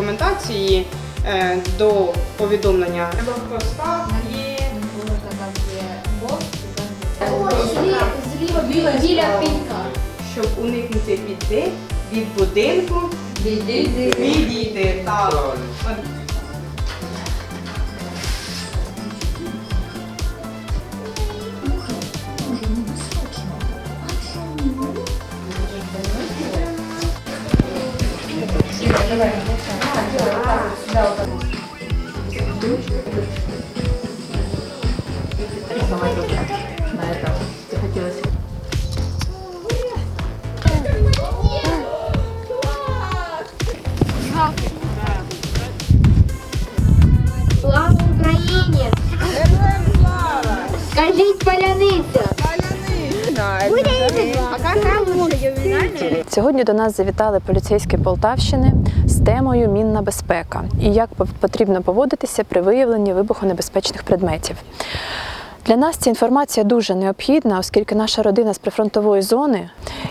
Рекомендації е, до повідомлення. Треба є Зліва біля пінька. щоб уникнути біди від будинку відійти. Так. От. Слава Україні! Скажіть паляниця! Сьогодні до нас завітали поліцейські Полтавщини з темою мінна безпека і як потрібно поводитися при виявленні вибухонебезпечних предметів. Для нас ця інформація дуже необхідна, оскільки наша родина з прифронтової зони.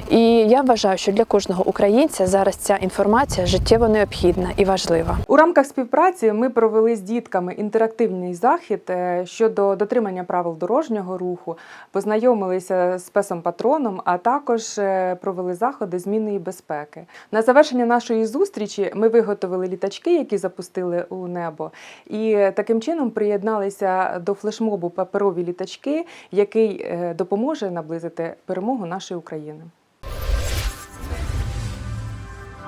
І я вважаю, що для кожного українця зараз ця інформація життєво необхідна і важлива. У рамках співпраці ми провели з дітками інтерактивний захід е, щодо дотримання правил дорожнього руху, познайомилися з песом патроном, а також е, провели заходи зміни безпеки. На завершення нашої зустрічі ми виготовили літачки, які запустили у небо, і е, таким чином приєдналися до флешмобу паперові літачки, який допоможе наблизити перемогу нашої України.